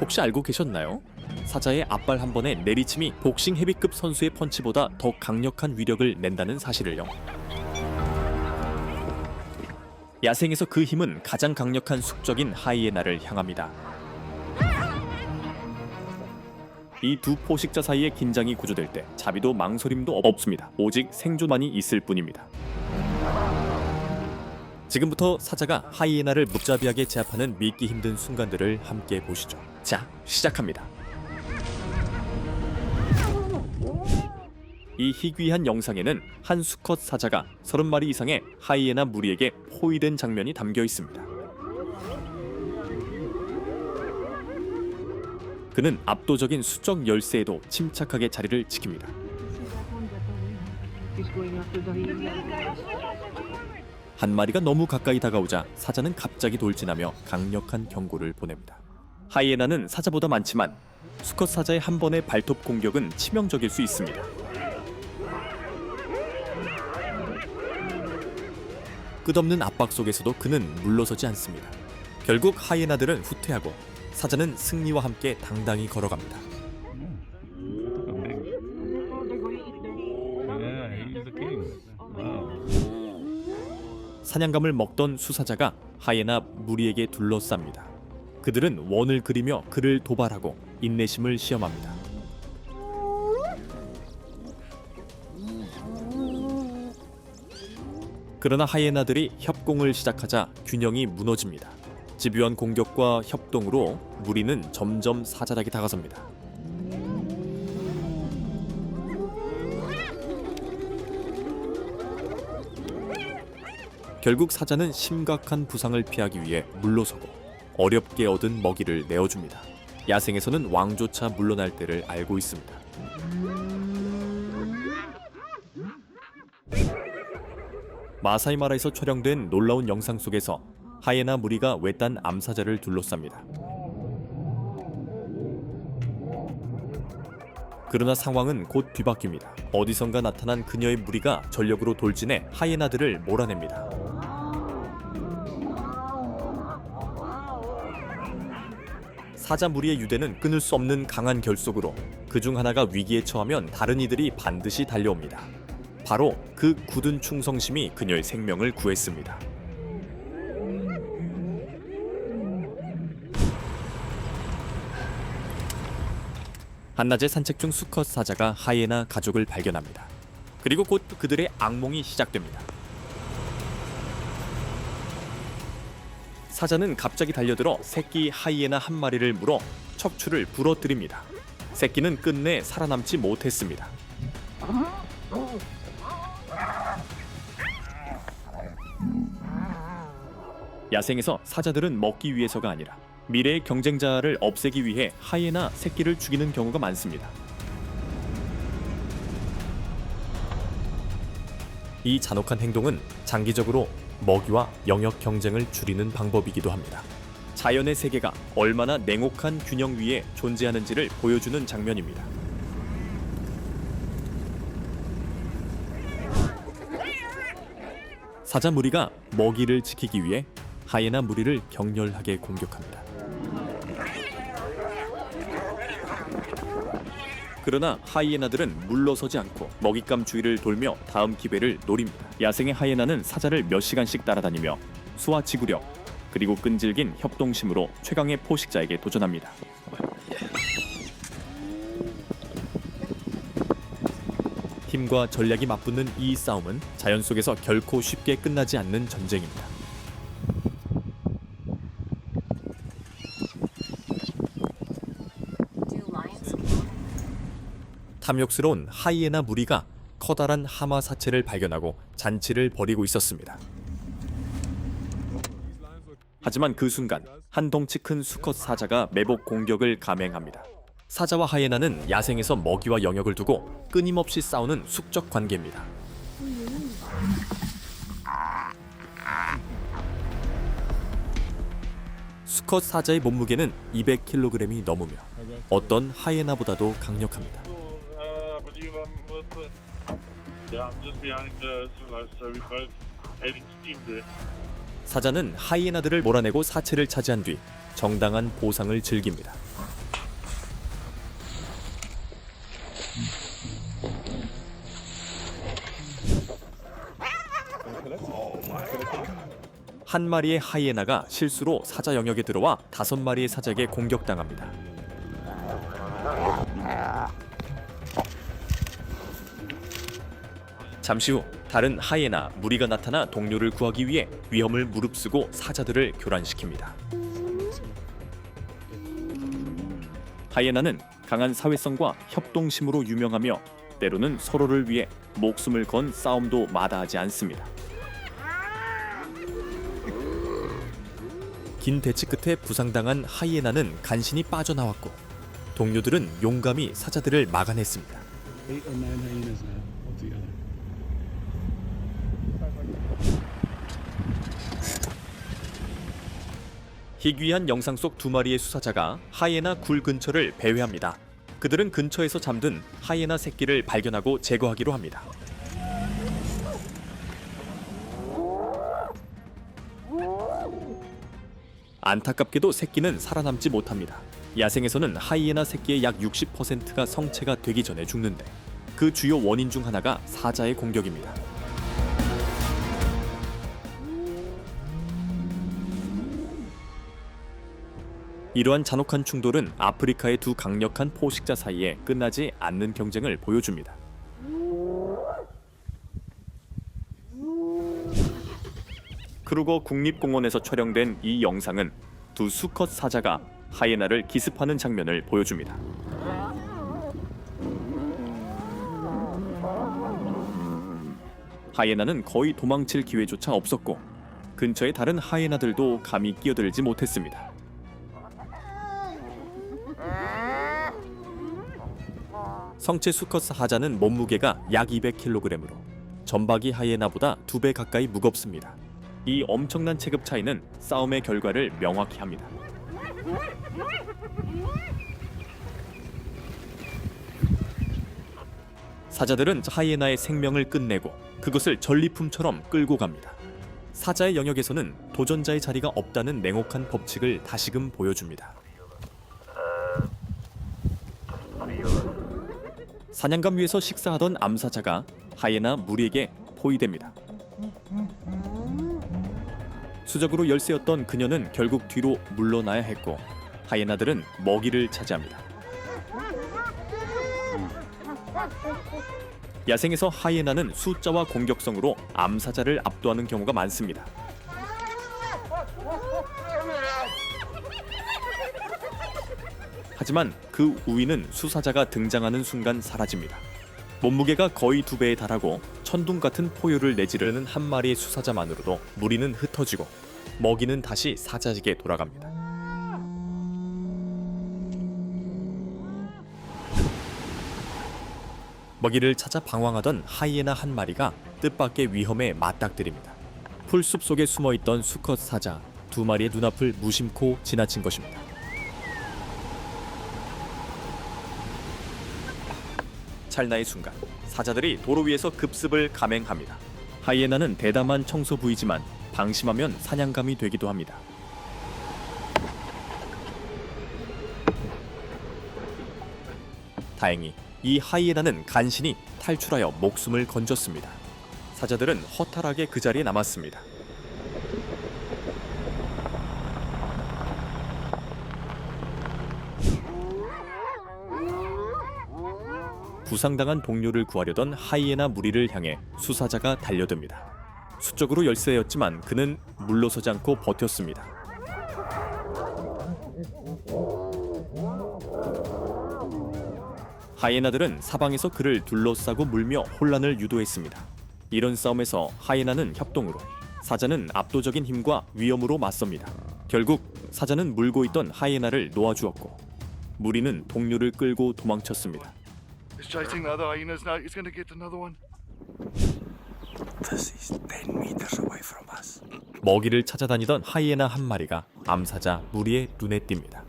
혹시 알고 계셨나요? 사자의 앞발 한 번의 내리침이 복싱 헤비급 선수의 펀치보다 더 강력한 위력을 낸다는 사실을요. 야생에서 그 힘은 가장 강력한 숙적인 하이에나를 향합니다. 이 두 포식자 사이의 긴장이 구조될 때 자비도 망설임도 없습니다. 오직 생존만이 있을 뿐입니다. 지금부터 사자가 하이에나를 무자비하게 제압하는 믿기 힘든 순간들을 함께 보시죠. 자, 시작합니다. 이 희귀한 영상에는 한 수컷 사자가 30마리 이상의 하이에나 무리에게 포위된 장면이 담겨 있습니다. 그는 압도적인 수적 열세에도 침착하게 자리를 지킵니다. 한 마리가 너무 가까이 다가오자 사자는 갑자기 돌진하며 강력한 경고를 보냅니다. 하이에나는 사자보다 많지만 수컷 사자의 한 번의 발톱 공격은 치명적일 수 있습니다. 끝없는 압박 속에서도 그는 물러서지 않습니다. 결국 하이에나들은 후퇴하고 사자는 승리와 함께 당당히 걸어갑니다. 사냥감을 먹던 수사자가 하이에나 무리에게 둘러쌉니다. 그들은 원을 그리며 그를 도발하고 인내심을 시험합니다. 그러나 하이에나들이 협공을 시작하자 균형이 무너집니다. 집요한 공격과 협동으로 무리는 점점 사자락에 다가섭니다. 결국 사자는 심각한 부상을 피하기 위해 물러서고 어렵게 얻은 먹이를 내어줍니다. 야생에서는 왕조차 물러날 때를 알고 있습니다. 마사이마라에서 촬영된 놀라운 영상 속에서 하이에나 무리가 외딴 암사자를 둘러쌉니다. 그러나 상황은 곧 뒤바뀝니다. 어디선가 나타난 그녀의 무리가 전력으로 돌진해 하이에나들을 몰아냅니다. 사자 무리의 유대는 끊을 수 없는 강한 결속으로 그중 하나가 위기에 처하면 다른 이들이 반드시 달려옵니다. 바로 그 굳은 충성심이 그녀의 생명을 구했습니다. 한낮에 산책 중 수컷 사자가 하이에나 가족을 발견합니다. 그리고 곧 그들의 악몽이 시작됩니다. 사자는 갑자기 달려들어 새끼 하이에나 한 마리를 물어 척추를 부러뜨립니다. 새끼는 끝내 살아남지 못했습니다. 야생에서 사자들은 먹기 위해서가 아니라 미래의 경쟁자를 없애기 위해 하이에나 새끼를 죽이는 경우가 많습니다. 이 잔혹한 행동은 장기적으로 먹이와 영역 경쟁을 줄이는 방법이기도 합니다. 자연의 세계가 얼마나 냉혹한 균형 위에 존재하는지를 보여주는 장면입니다. 사자 무리가 먹이를 지키기 위해 하이에나 무리를 격렬하게 공격합니다. 그러나 하이에나들은 물러서지 않고 먹잇감 주위를 돌며 다음 기회를 노립니다. 야생의 하이에나는 사자를 몇 시간씩 따라다니며 수와 지구력 그리고 끈질긴 협동심으로 최강의 포식자에게 도전합니다. 힘과 전략이 맞붙는 이 싸움은 자연 속에서 결코 쉽게 끝나지 않는 전쟁입니다. 탐욕스러운 하이에나 무리가 커다란 하마 사체를 발견하고 잔치를 벌이고 있었습니다. 하지만 그 순간 한 덩치 큰 수컷 사자가 매복 공격을 감행합니다. 사자와 하이에나는 야생에서 먹이와 영역을 두고 끊임없이 싸우는 숙적 관계입니다. 수컷 사자의 몸무게는 200kg이 넘으며 어떤 하이에나보다도 강력합니다. open. Yeah, I'm just behind the survivor. heading to team there. 사자는 하이에나들을 몰아내고 사체를 차지한 뒤 정당한 보상을 즐깁니다. 한 마리의 하이에나가 실수로 사자 영역에 들어와 다섯 마리의 사자에게 공격당합니다. 잠시 후 다른 하이에나 무리가 나타나 동료를 구하기 위해 위험을 무릅쓰고 사자들을 교란시킵니다. 하이에나는 강한 사회성과 협동심으로 유명하며 때로는 서로를 위해 목숨을 건 싸움도 마다하지 않습니다. 긴 대치 끝에 부상당한 하이에나는 간신히 빠져나왔고 동료들은 용감히 사자들을 막아냈습니다. 희귀한 영상 속 두 마리의 수사자가 하이에나 굴 근처를 배회합니다. 그들은 근처에서 잠든 하이에나 새끼를 발견하고 제거하기로 합니다. 안타깝게도 새끼는 살아남지 못합니다. 야생에서는 하이에나 새끼의 약 60%가 성체가 되기 전에 죽는데 그 주요 원인 중 하나가 사자의 공격입니다. 이러한 잔혹한 충돌은 아프리카의 두 강력한 포식자 사이에 끝나지 않는 경쟁을 보여줍니다. 크루거 국립공원에서 촬영된 이 영상은 두 수컷 사자가 하이에나를 기습하는 장면을 보여줍니다. 하이에나는 거의 도망칠 기회조차 없었고 근처의 다른 하이에나들도 감히 끼어들지 못했습니다. 성체 수컷 하자는 몸무게가 약 200kg으로 전박이 하이에나보다 두 배 가까이 무겁습니다. 이 엄청난 체급 차이는 싸움의 결과를 명확히 합니다. 사자들은 하이에나의 생명을 끝내고 그것을 전리품처럼 끌고 갑니다. 사자의 영역에서는 도전자의 자리가 없다는 냉혹한 법칙을 다시금 보여줍니다. 사냥감 위에서 식사하던 암사자가 하이에나 무리에게 포위됩니다. 수적으로 열세였던 그녀는 결국 뒤로 물러나야 했고 하이에나들은 먹이를 차지합니다. 야생에서 하이에나는 숫자와 공격성으로 암사자를 압도하는 경우가 많습니다. 하지만 그 우위는 수사자가 등장하는 순간 사라집니다. 몸무게가 거의 두 배에 달하고 천둥 같은 포효를 내지르는 한 마리의 수사자만으로도 무리는 흩어지고 먹이는 다시 사자에게 돌아갑니다. 먹이를 찾아 방황하던 하이에나 한 마리가 뜻밖의 위험에 맞닥뜨립니다. 풀숲 속에 숨어 있던 수컷 사자 두 마리의 눈앞을 무심코 지나친 것입니다. 찰나의 순간 사자들이 도로 위에서 급습을 감행합니다. 하이에나는 대담한 청소 부이지만 방심하면 사냥감이 되기도 합니다. 다행히 이 하이에나는 간신히 탈출하여 목숨을 건졌습니다. 사자들은 허탈하게 그 자리에 남았습니다. 부상당한 동료를 구하려던 하이에나 무리를 향해 수사자가 달려듭니다. 수적으로 열세였지만 그는 물러서지 않고 버텼습니다. 하이에나들은 사방에서 그를 둘러싸고 물며 혼란을 유도했습니다. 이런 싸움에서 하이에나는 협동으로, 사자는 압도적인 힘과 위험으로 맞섭니다. 결국 사자는 물고 있던 하이에나를 놓아주었고, 무리는 동료를 끌고 도망쳤습니다. He's chasing the other hyenas now. He's going to get another one. 먹이를 찾아다니던 하이에나 한 마리가 암사자 무리의 눈에 띕니다.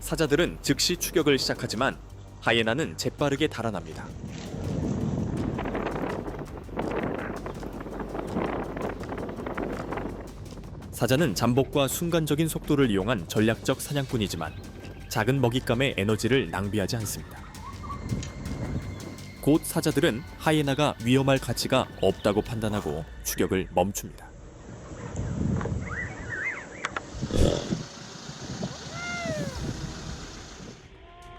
사자들은 즉시 추격을 시작하지만 하이에나는 재빠르게 달아납니다. 사자는 잠복과 순간적인 속도를 이용한 전략적 사냥꾼이지만 작은 먹잇감의 에너지를 낭비하지 않습니다. 곧 사자들은 하이에나가 위험할 가치가 없다고 판단하고 추격을 멈춥니다.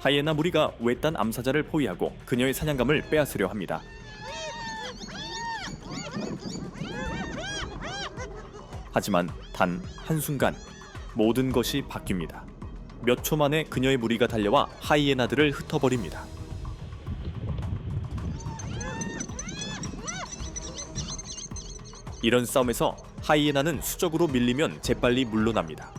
하이에나 무리가 외딴 암사자를 포위하고 그녀의 사냥감을 빼앗으려 합니다. 하지만 단 한순간 모든 것이 바뀝니다. 몇 초 만에 그녀의 무리가 달려와 하이에나들을 흩어버립니다. 이런 싸움에서 하이에나는 수적으로 밀리면 재빨리 물러납니다.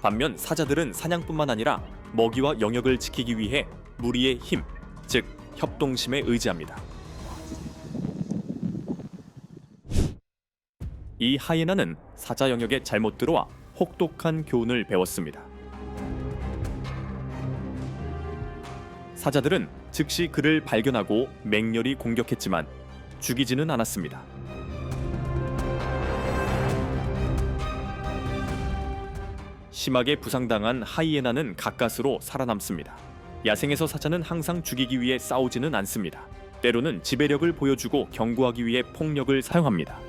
반면 사자들은 사냥뿐만 아니라 먹이와 영역을 지키기 위해 무리의 힘, 즉 협동심에 의지합니다. 이 하이에나는 사자 영역에 잘못 들어와 혹독한 교훈을 배웠습니다. 사자들은 즉시 그를 발견하고 맹렬히 공격했지만 죽이지는 않았습니다. 심하게 부상당한 하이에나는 가까스로 살아남습니다. 야생에서 사자는 항상 죽이기 위해 싸우지는 않습니다. 때로는 지배력을 보여주고 경고하기 위해 폭력을 사용합니다.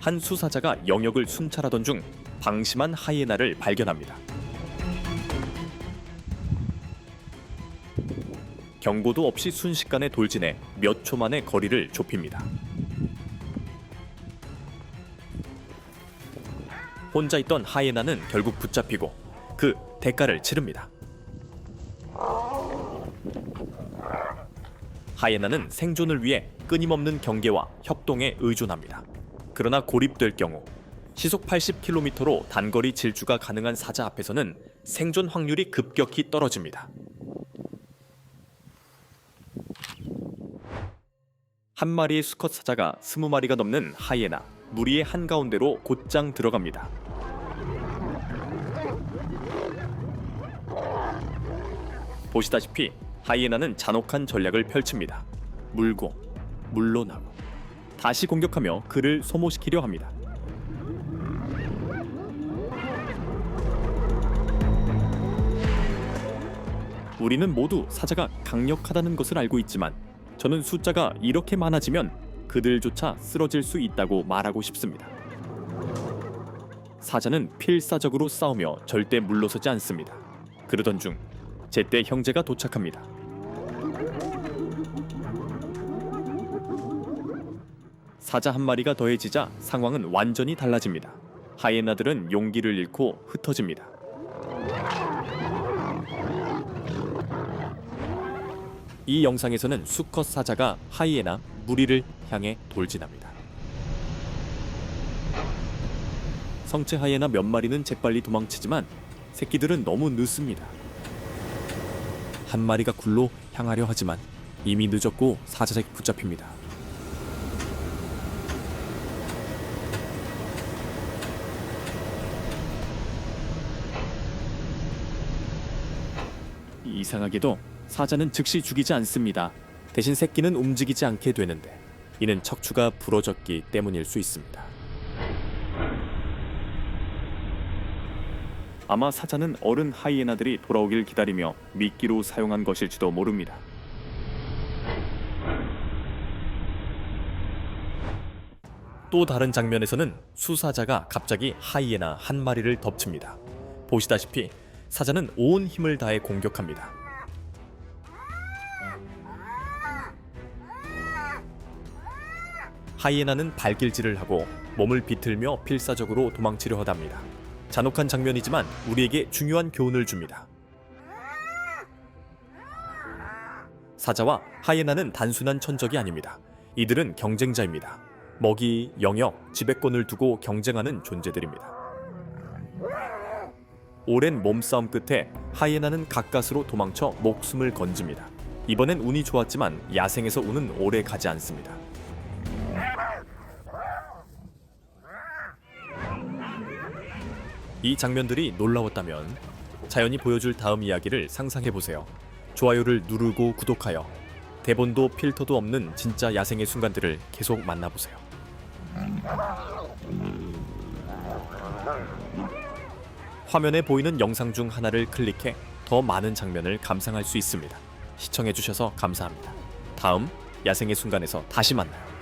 한 수사자가 영역을 순찰하던 중 방심한 하이에나를 발견합니다. 경고도 없이 순식간에 돌진해 몇 초 만에 거리를 좁힙니다. 혼자 있던 하이에나는 결국 붙잡히고 그 대가를 치릅니다. 하이에나는 생존을 위해 끊임없는 경계와 협동에 의존합니다. 그러나 고립될 경우 시속 80km로 단거리 질주가 가능한 사자 앞에서는 생존 확률이 급격히 떨어집니다. 한 마리의 수컷 사자가 스무 마리가 넘는 하이에나 무리의 한가운데로 곧장 들어갑니다. 보시다시피 하이에나는 잔혹한 전략을 펼칩니다. 물고 물러나고 다시 공격하며 그를 소모시키려 합니다. 우리는 모두 사자가 강력하다는 것을 알고 있지만 저는 숫자가 이렇게 많아지면 그들조차 쓰러질 수 있다고 말하고 싶습니다. 사자는 필사적으로 싸우며 절대 물러서지 않습니다. 그러던 중 제때 형제가 도착합니다. 사자 한 마리가 더해지자 상황은 완전히 달라집니다. 하이에나들은 용기를 잃고 흩어집니다. 이 영상에서는 수컷 사자가 하이에나 무리를 향해 돌진합니다. 성체 하이에나 몇 마리는 재빨리 도망치지만 새끼들은 너무 늦습니다. 한 마리가 굴로 향하려 하지만 이미 늦었고 사자에게 붙잡힙니다. 이상하게도 사자는 즉시 죽이지 않습니다. 대신 새끼는 움직이지 않게 되는데 이는 척추가 부러졌기 때문일 수 있습니다. 아마 사자는 어른 하이에나들이 돌아오길 기다리며 미끼로 사용한 것일지도 모릅니다. 또 다른 장면에서는 수사자가 갑자기 하이에나 한 마리를 덮칩니다. 보시다시피 사자는 온 힘을 다해 공격합니다. 하이에나는 발길질을 하고 몸을 비틀며 필사적으로 도망치려 하답니다. 잔혹한 장면이지만 우리에게 중요한 교훈을 줍니다. 사자와 하이에나는 단순한 천적이 아닙니다. 이들은 경쟁자입니다. 먹이, 영역, 지배권을 두고 경쟁하는 존재들입니다. 오랜 몸싸움 끝에 하이에나는 가까스로 도망쳐 목숨을 건집니다. 이번엔 운이 좋았지만 야생에서 운은 오래 가지 않습니다. 이 장면들이 놀라웠다면 자연이 보여줄 다음 이야기를 상상해 보세요. 좋아요를 누르고 구독하여 대본도 필터도 없는 진짜 야생의 순간들을 계속 만나보세요. 화면에 보이는 영상 중 하나를 클릭해 더 많은 장면을 감상할 수 있습니다. 시청해주셔서 감사합니다. 다음 야생의 순간에서 다시 만나요.